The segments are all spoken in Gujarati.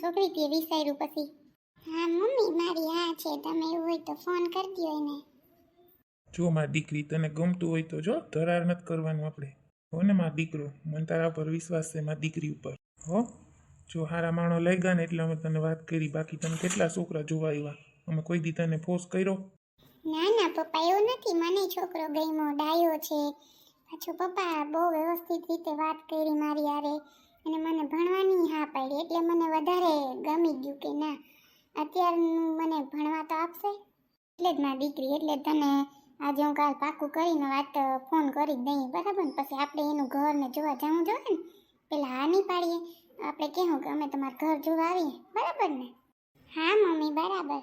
છોકરી તે વિચાર્યું પછી? હા મમ્મી મારી હા છે. તમે એવું હોય તો ફોન કરી દો એને. જો મારી દીકરી તને ગમતું હોય તો જો ધરાર નથી કરવાનું આપણે. હો ને મારો દીકરો મને તારા પર વિશ્વાસ છે મારી દીકરી ઉપર. હો? જો હારા માણો લઈ ગયા ને એટલે અમે તને વાત કરી બાકી તમે કેટલા છોકરા જોવા આવ્યા? અમે કોઈ દી તને ફોર્સ કર્યો? ના ના પપ્પા એવું નથી. મને છોકરો ગમ્યો ડાયો છે. પાછો પપ્પા બહુ વ્યવસ્થિત રીતે વાત કરી મારી હારે. અને મને ભણવાની હા પાડી, એટલે મને વધારે ગમી ગયું કે ના. અત્યારનું મને ભણવા તો આપશે, એટલે જ મારી દીકરી, એટલે તને આજે હું કાલ પાકું કરીને વાત ફોન કરી દઈએ બરાબર ને? પછી આપણે એનું ઘરને જોવા જવું જોઈએ ને? પેલા હા નહીં પાડીએ. આપણે કહેવું કે અમે તમારું ઘર જોવા આવીએ. બરાબર ને? હા મમ્મી, બરાબર.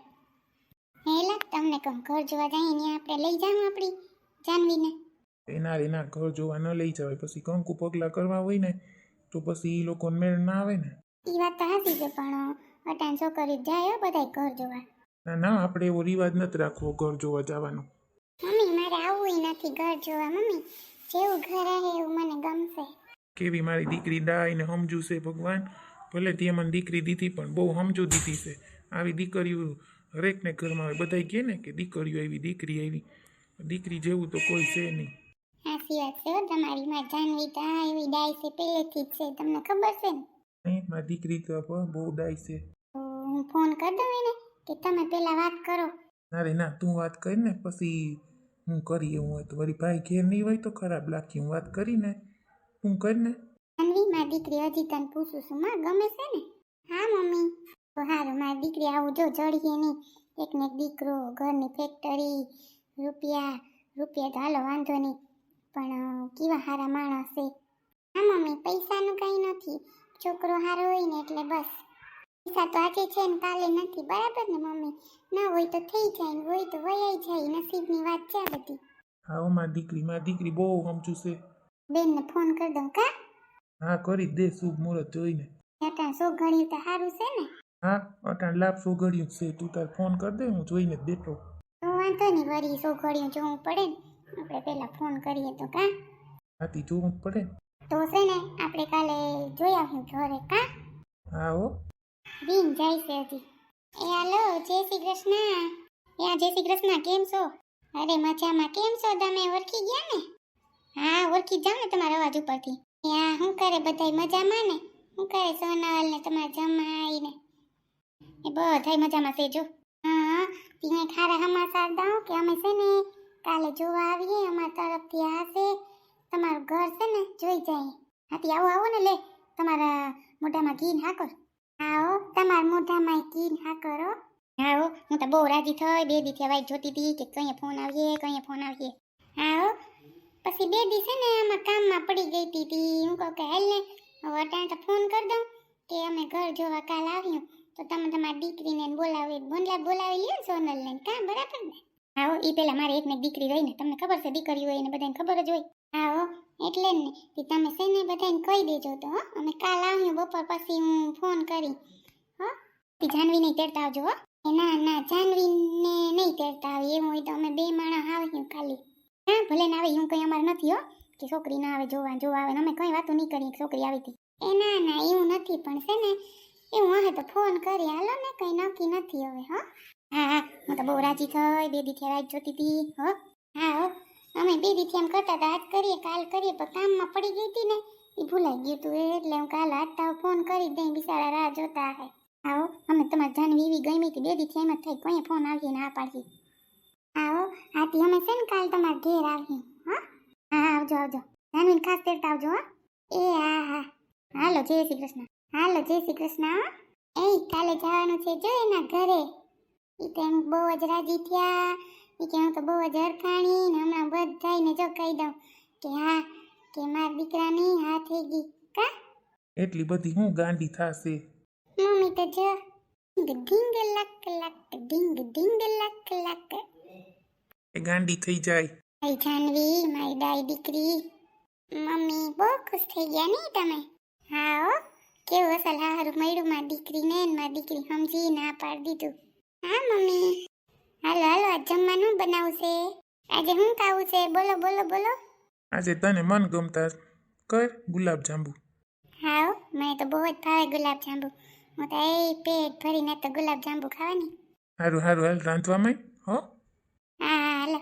હેલા તમને કહું, ઘર જોવા જઈએ ને આપણે લઈ જાઉં આપણી જાનવીને. એના એના ઘર જોવા ન લઈ જવાય. પછી કંકુ પગલાં કરવા હોય ને તો પછી એ લોકોને મેળ ના આવે ને? એ વાત તો હાચી છે પણ અટાણ છોકરી જાય હો બધાય ઘર જોવા. ના ના આપણે એવો રિવાજ નથી રાખવો ઘર જોવા જવાનો. મમ્મી મારે આવવું નથી ઘર જોવા મમ્મી. જેવું ઘર આવે એવું મને ગમશે. કેવી મારી દીકરી ડાય ને સમજુ છે ભગવાન? ભલે તે મને દીકરી દીધી પણ બહુ સમજુ દીધી છે. આવી દીકરીઓ હરેકને ઘરમાં હોય. બધાય કહે ને કે દીકરીઓ આવી દીકરી આવી. દીકરી જેવું તો કોઈ છે નહીં. સાચી વાત છે હો તમારી માં જાનવી તો આ એવી ડાય છે પહેલેથી જ છે તમને ખબર છે ને? નહીં મારી દીકરી તો બહુ બહુ ડાય છે. તો હું ફોન કરી દઉં એને કે તમે પહેલા વાત કરો. ના રે ના તું વાત કરી ને પછી હું કરી એવું હોય તો. વળી ભાઈ ઘેર નહીં હોય તો ખરાબ લાગી હું વાત કરીને તું કરી ને. જાનવી મારી દીકરી હજી તને પૂછું છું માં ગમે છે ને? હા મમ્મી. તો હારું મારી દીકરી આવું જો જડીએ નહીં. એક ને એક દીકરો ઘરની ફેક્ટરી રૂપિયા રૂપિયા તો હાલો વાંધો નહીં. પણ કેવા સારા માણસ છે. હા મમ્મી પૈસાનું કંઈ નથી. છોકરો સારો હોય ને એટલે બસ. પૈસા તો આજે છે ને કાલે નથી બરાબર ને મમ્મી? ના હોય તો થઈ જાય ને હોય તો વયાઈ જાય નસીબની વાત છે આ બધી. હા માં દીકરી માં દીકરી બહુ સમજુ છે. બેનને ફોન કરી દઉં કા? હા કરી દે શુભ મુહૂર્ત જોઈને અટાણ સો તો સારું છે ને? હા અટાણ લાભ સોગડ્યું છે તું તાર ફોન કર દે હું જોઈને બેઠો. તો વાંધો નહીં વળી સો ઘડીઓ જોવું પડે ને. આપણે પહેલા ફોન કરીએ તો કા? હાથી જોવું પડે? તો છે ને આપણે કાલે જોઈ આવ્યું ઘરે કા? હા હો. રીન જાય છે હજી. એ હાલો જય શ્રી કૃષ્ણ. એ જય શ્રી કૃષ્ણ કેમ છો? અરે મજામાં. કેમ છો? તમે ઓળખી ગયા ને? હા ઓળખી જાવ ને તમારા અવાજ ઉપરથી. આ શું કરે બધાય મજામાં ને? શું કરે સોનાવાલ ને તમારા જમાઈ ને? એ બધાય મજામાં છે જો. હા તીને ખારા સમાચાર દાવ કે અમે છે ને કાલે જોવા આવીએ, અમારા તરફથી આ છે. તમારું ઘર છે ને, જોઈ જાય. હાથી, આવો આવો ને લે. તમારા મોઢામાં ઘી હાકર. આવો, તમારા મોઢામાં ઘી હાકરો આવો, હું તો બહુ રાજી થઈ. બે દી વાઈ જોતી હતી કે કઈ ફોન આવીએ કઈ ફોન આવીએ. આવો. પછી બે દી છે ને, આમાં કામમાં પડી ગઈ હતી હું કહું કે હાલ ને, હવે અટાણે તો ફોન કરી દઉં કે અમે ઘર જોવા કાલ આવ્યું તો તમે તમારી દીકરીને બોલાવી, બોલા, બોલાવી લ્યો સોનલને. કા બરાબર ને? આવો એ પેલા મારે એકને દીકરી રહી ને તમને ખબર છે દીકરી હોય ને બધાને ખબર જ હોય. આવો, એટલે જ ને તમે છે ને બધાને કહી દેજો તો, હો. કાલ આવ્યું, બપોર પછી હું ફોન કરી. હો જાનવીને તેડતા આવજો, હો. ના ના, જાનવીને નહીં તેડતા આવી, એવું હોય તો અમે બે માણસ આવ્યું ખાલી. હા, ભલે ના આવે એવું કંઈ અમારે નથી, હો. કે છોકરી ના આવે, જોવા જોવા આવે અમે કંઈ વાતો નહીં કરી છોકરી આવી હતી. એ ના ના, એવું નથી, પણ છે ને, એવું હવે તો ફોન કરી, હાલો ને, કંઈ નક્કી નથી હવે, હો. હા હા. હું તો બહુ રાજી થઈ. બે દીથી રાત જોતી હતી, હો. હા, હો. અમે બે દીથી એમ કરતા હતા આજ કરીએ, કાલ કરીએ, પણ કામમાં પડી ગઈ હતી ને એ ભૂલાઈ ગયું તું એટલે હું કાલ આજ તાવ ફોન કરી દઈ, બિચારા રાહ જોતા હે. આવો અમે તમારી જાનવી એવી ગમી હતી, બે દીથી એમ જ થઈ કોઈ ફોન આવીએ ના પાડીએ. આવો આથી અમે છે ને કાલ તમારા ઘેર આવીએ, હા. હા આવજો આવજો. જાનવીને ખાસ તેડતા આવજો, હો. એ, હા હા. હાલો, જય શ્રી કૃષ્ણ. હાલો, જય શ્રી કૃષ્ણ એ, કાલે જવાનું છે, જો એના ઘરે. ઈ તો બહુ જ રાજી થયા. એ કે હું તો બહુ જ હરખાણી ને હમણાં બધાને જો કહી દઉં કે હા કે મારા દીકરાની હા થઈ ગઈ. કા? એટલી બધી હું ગાંડી થાશે? મમ્મી તો જો ઢીંગ લક લક ઢીંગ ઢીંગ લક લક. એ ગાંડી થઈ જાય. મારી જાનવી મારી ડાઈ દીકરી. મમ્મી બહુ ખુશ થઈ ગયા નહીં તમે? હા હો કેવું અસલ હારું મળ્યું મારી દીકરીને ને મારી દીકરી સમજી ના પાડી દીધું. હા મમ્મી. હાલો હાલો આજ જમવાનું બનાવું છે આજે શું ખાવું છે બોલો બોલો બોલો. આજે તને મન ગમતા કર ગુલાબ જાંબુ. હાવ હો, મને તો બહુ જ ભાવે ગુલાબ જાંબુ. હું તો એ પેટ ભરીને તો ગુલાબ જાંબુ ખાવાની. હારું હારું હાલ રાંધવામાં હો. હા હા હાલો.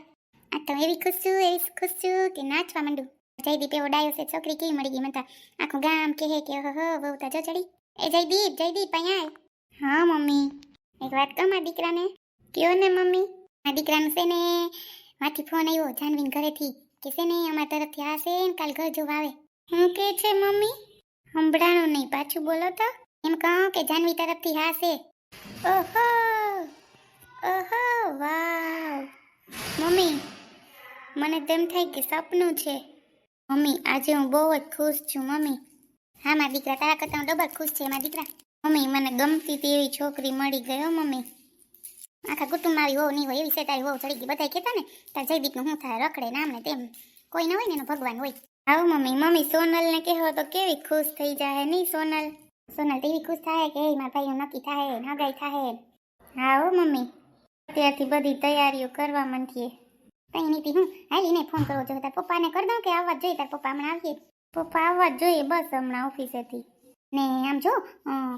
આ તો એવી ખુશ છું એવી ખુશ છું કે નાચવા માંડું. જયદીપ એવો ડાયો છે છોકરી કેવી મળી ગઈ મને તો. આખું ગામ કહે કે ઓહો બહુ તો જો ચડી. એ જયદીપ જયદીપ અહીંયા આય. હા મમ્મી. એક વાત કહું મારા દીકરાને? કયો ને મમ્મી? મારા દીકરાનું છે ને માથી ફોન આવ્યો જાનવીન ઘરેથી કે છે ને, અમારા તરફથી આ છે ને, કાલ ઘર જોવા આવે. હું કે છે, મમ્મી? સંભળાણું નહીં, પાછું બોલો તો. એમ કહો કે જાનવી તરફથી હા છે. ઓહો! ઓહો, વાવ. મમ્મી, મને તેમ થાય કે સપનું છે. મમ્મી, આજે હું બહુ જ ખુશ છું, મમ્મી. હા, મારા દીકરા, તારા કરતાં હું ડબલ ખુશ છે મારા દીકરા. મમ્મી, મને ગમતી હતી એવી છોકરી મળી ગયો મમ્મી. આખા કુટુંબમાં આવી હોવ નહીં હોય એવી તારી હોવ ચડી ગઈ બધા કહેતા ને, તાર જયદીપનું શું થાય, રખડે નામ ને તેમ. કોઈ ના હોય ને એનો ભગવાન હોય. આવો મમ્મી મમ્મી, સોનલને કહેવો તો કેવી ખુશ થઈ જાય નહીં સોનલ? સોનલ તેવી ખુશ થાય કે મારા ભાઈનું નક્કી થાય નગાઈ થાય, હા. હો મમ્મી. અત્યારથી બધી તૈયારીઓ કરવા માંડીએ. કઈ નીતિ હું? હાલીને ફોન કરવો જોઈએ. તાર પપ્પાને કરી દઉં કે આવવા જ જોઈએ? તાર પપ્પા હમણાં આવીએ. પપ્પા આવવા જ જોઈએ બસ હમણાં ઓફિસેથી ને આમ જો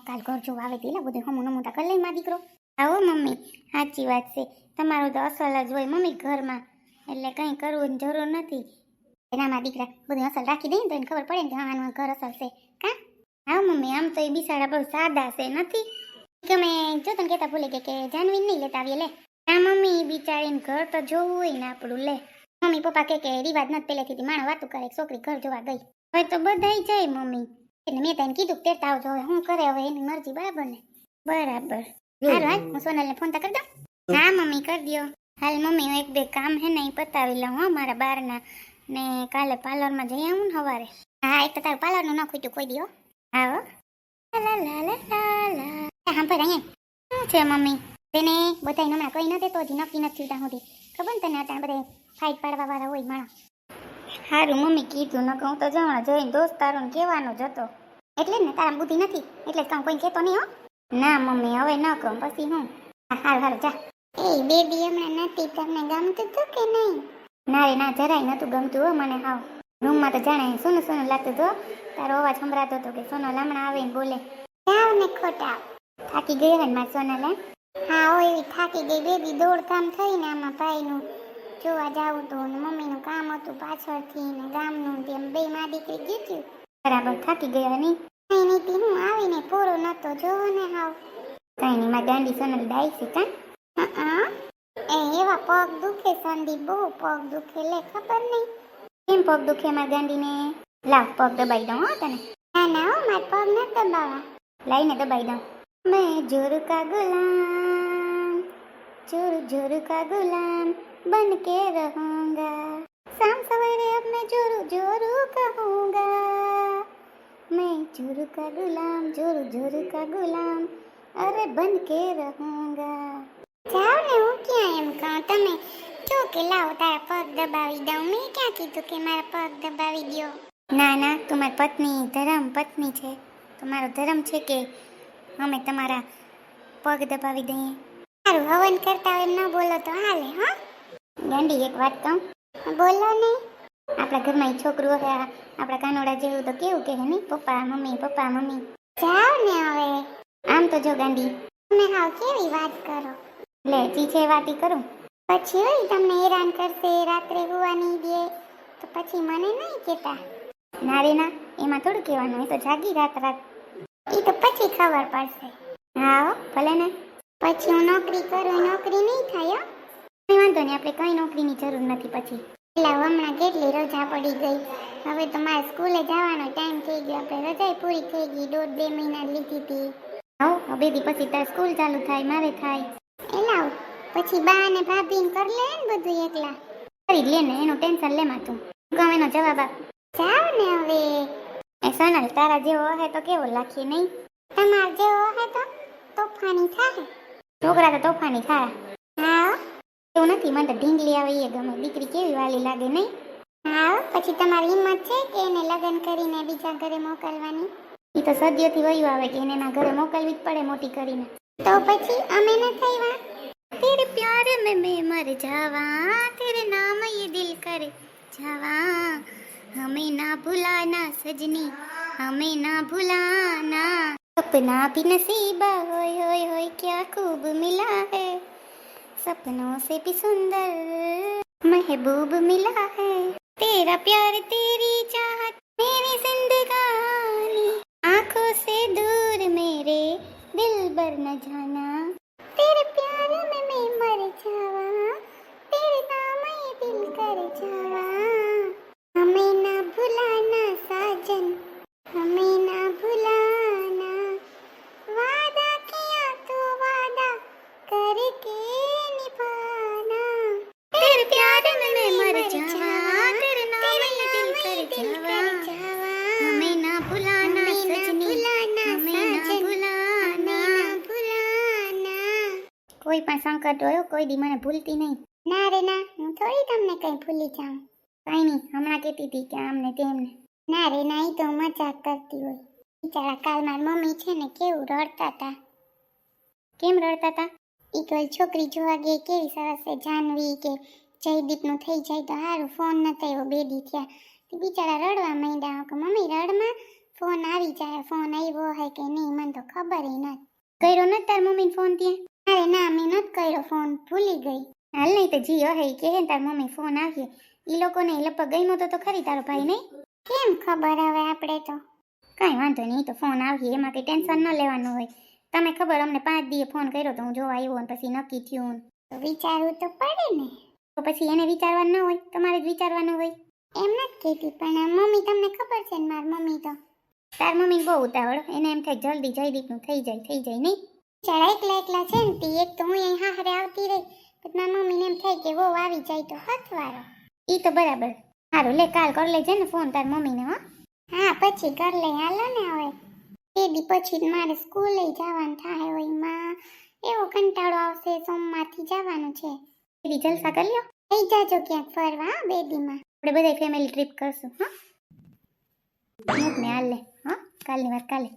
કાલ ઘર જોવા આવે તેલા બધું હમું નમું કરી લઈ માં દીકરો. આવો મમ્મી, સાચી વાત છે. તમારું તો અસલ જ હોય મમ્મી ઘરમાં. એટલે કંઈ કરવું જરૂર નથી. એના માં દીકરા બધું અસલ રાખી દઈએ તો એને ખબર પડે ને કે હા ઘર અસલ છે. કા? હા મમ્મી, આમ તો એ બિસાડા બહુ સાદા છે, નથી? તમે જો તને કહેતા ભૂલે કે જાનવી નહીં લેતા આવીએ, લે. હા મમ્મી બિચારીને ઘર તો જોવું હોય ને આપણું, લે. મમ્મી પપ્પા કે કે રિવાજ નથી પહેલેથી માણસ વાતું કરે છોકરી ઘર જોવા ગઈ. હવે તો બધાય જાય મમ્મી. એટલે મેં તને કીધું કે તેરતા આવજો હવે હું કરે હવે એની મરજી બરાબર ને? બરાબર. હારું હાલ હું સોનલને ફોન તો કરી દઉં. હા મમ્મી કરી દો હાલ મમ્મી હું એક બે કામ હે ને એ પતાવી લઉં હો મારા બારના. ને કાલે પાર્લરમાં જઈ આવું ને સવારે હા એક તો તારું પાર્લરનું ન ખૂટ્યું કોઈ દિયો. હા હો. લા લા લા લા લા હા ભાઈ અહીંયા. શું છે મમ્મી? તેને બધા હમણાં કઈ ન દેતો હજી નક્કી નથી ત્યાં સુધી. ખબર ને તને અત્યારે બધા ફાઇટ પાડવા વાળા હોય માણસ. સારું મમ્મી કીધું ન હું તો જમણા જઈને દોસ્તારોને કહેવાનો જ હતો. એટલે જ ને તારા બુદ્ધિ નથી? એટલે કહું કોઈ કહેતો નહીં હો. ના મમ્મી હવે ન કહું પછી હું. હાલ હારું હારું જા. એ બેબી હમણાં નથી તમને ગમતું હતું કે નહીં? ના રે ના જરાય નતું ગમતું હો મને હાવ. રૂમમાં તો જાણે સોનું સોનું લાગતું હતું તારો અવાજ સંભળાતો હતો કે સોનો લામણા આવે ને બોલે. જાવ ને ખોટા. થાકી ગઈ હે ને મારી સોનલ? હે હા હોય એવી થાકી ગઈ. બેબી દોડધામ થઈ ને આમાં ભાઈનું. જોવા જાઉં તો ને મમ્મીનું કામ હતું પાછળથી ને ગામનું તેમ બે માં દીકરી ગયું હતું. બરાબર થાકી ગયા નહીં કઈ નહીં તી, હું આવીને પૂરો નતો જોવો ને હાવ. કઈ નહીં માં દાંડી સોનલ ડાઈ છે કા? એ એવા પગ દુખે સંદી બહુ પગ દુખે, લે ખબર નહીં. કેમ પગ દુખે માં ગાંડીને? લાવ, પગ દબાઈ દઉં, હો તને. ના ના, હો, માર પગ ન દબાવા. લઈને દબાઈ દઉં. મેં જોર કા ગુલામ. जोर जोर का गुलाम बन के रहूंगा शाम सवेरे अब मैं जोरू जोरू कहूंगा मैं जोर का गुलाम जोर जोर का गुलाम અરે બન કે રહુંગા જાઓ ને હું ક્યાં એમ કહું તમે જો કે લાવો તારા પગ દબાવી દઉં મેં ક્યાં કીધું કે મારા પગ દબાવી દ્યો ના ના તું મારી પત્ની ધરમ પત્ની છે તમારો ધર્મ છે કે અમે તમારા પગ દબાવી દઈએ સારું હવન કરતા હોય એમ ન બોલો તો હાલે હા. ગાંડી એક વાત કહું. બોલો ને. આપણા ઘરમાં છોકરું હવે આપણા કાનોડા જેવું તો કેવું કહે નહીં? પપ્પા મમ્મી પપ્પા મમ્મી. જાઓ ને હવે. આમ તો જો ગાંડી. તમે હાવ કેવી વાત કરો. લે ચીછે વાતી કરું. પછી હોય તમને હેરાન કરશે રાત્રે હુવા દે તો પછી મને નહીં કહેતા. ના રે ના એમાં થોડું કહેવાનું એ તો જાગી રાત રાત. એ તો પછી ખબર પડશે. હો, ભલે ને. પછી હું નોકરી કરું, નોકરી નહીં થાય. કઈ વાંધો નહીં, આપણે કઈ નોકરીની જરૂર નથી પછી. એટલે હમણાં કેટલી રજા પડી ગઈ. હવે તો મારે સ્કૂલે જવાનો ટાઈમ થઈ ગયો. આપણે રજાઈ પૂરી થઈ ગઈ, દોઢ બે મહિના લીધી હતી. હો બે દી પછી તાર સ્કૂલ ચાલુ થાય, મારે થાય. એલાવ, પછી બા અને ભાભી કરી લે ને બધું એકલા. કરી લે ને, એનું ટેન્શન લે માતું ગમે એનો જવાબ આપ. જાવ ને હવે. એ સોનલ, તારા જેવો હે તો કેવો લાખી નહીં? તમાર જેવો હે તો તોફાની થાય ઢોકળા તો તોફાની ખારા હા એવું નથી, મને તો ઢીંગલી આવે, એ ગમે. દીકરી કેવી વાલી લાગે, નહીં? હા પછી તમારી હિંમત છે કે એને લગ્ન કરીને બીજા ઘરે મોકલવાની? એ તો સદીઓથી વયું આવે કે એને એના ઘરે મોકલવી જ પડે મોટી કરીને. તો પછી અમે ન થઈવા? તેરે પ્યાર મે મે મર જાવા, તેરે નામ યે દિલ કરે. જાવા, હમે ના ભૂલાના સજની, હમે ના ભુલા ના सपना भी नसीबा, होय होय होय, क्या खूब मिला है। सपनों से भी सुंदर महबूब मिला है। तेरा प्यार, तेरी चाहत, मेरी जिंदगानी। आँखों से दूर मेरे दिल बर न जाना। तेरे प्यार में मैं मर जावा। પણ શંકર જોયો કોઈ દી મને ભૂલતી નહીં. ના રે ના હું થોડી તમને કઈ ભૂલી જાઉં. કઈ નહીં હમણાં કહેતી હતી કે આમને તેમને. ના રે ના એ તો મજાક કરતી હોય. બિચારા કાલ મારી મમ્મી છે ને કેવું રડતા હતા કેમ રડતા હતા એ કોઈ છોકરી જોવા ગઈ કેવી સરસ છે જાનવી કે જયદીપનું થઈ જાય તો સારું ફોન ન થયો બે દી થયા. બિચારા રડવા માંડ્યા કે મમ્મી રડમાં? ફોન આવી જાય ફોન આવ્યો હોય કે નહીં મને તો ખબર નથી. કર્યો નથી તાર મમ્મીને ફોન ત્યાં? અરે ના મેં નથી કર્યો ફોન ભૂલી ગઈ. હાલ નહીં તો જીઓ હે કે તાર મમ્મી ફોન આવ્યો. ઈ લોકોને લગભગ ગઈ નતો તો ખરી તારો ભાઈ નહીં કેમ ખબર હવે આપણે તો? કાંઈ વાંધો નહીં તો ફોન આવ્યો એમાં કંઈ ટેન્શન ન લેવાનું હોય. તમે ખબર અમને પાંચ દીએ ફોન કર્યો તો હું જોવા આવ્યો ને પછી નક્કી થયું તો વિચારવું તો પડે ને. તો પછી એને વિચારવાનું ન હોય તમારે જ વિચારવાનું હોય. એમ નથી કહેતી પણ મમ્મી તમને ખબર છે ને મારી મમ્મી તો? તાર મમ્મી બહુ ઉતાવળ એને એમ થાય જલ્દી જયદીપનું થઈ જાય થઈ જાય નહીં? ચાલ એકલા એકલા છે ને તી એક તો હું અહીં હાહરે આવતી રહી પછી મારા મમ્મીને એમ થાય કે વહુ આવી જાય તો હથવારો ઈ તો બરાબર. સારું લે કાલ કર લેજે ને ફોન તાર મમ્મીને હો. હા પછી કર લે હાલો ને હવે. એ દી પછી મારે સ્કૂલે જવાનું થાય હોયમાં. એવો કંટાળો આવશે સોમવારથી જવાનું છે. એ દી જલસા કરી લ્યો. થઈ જાજો ક્યાંક ફરવા હા બે દીમાં આપણે બધા ફેમિલી ટ્રીપ કરશું હા. ને હાલ લે હા કાલની વાત કાલે.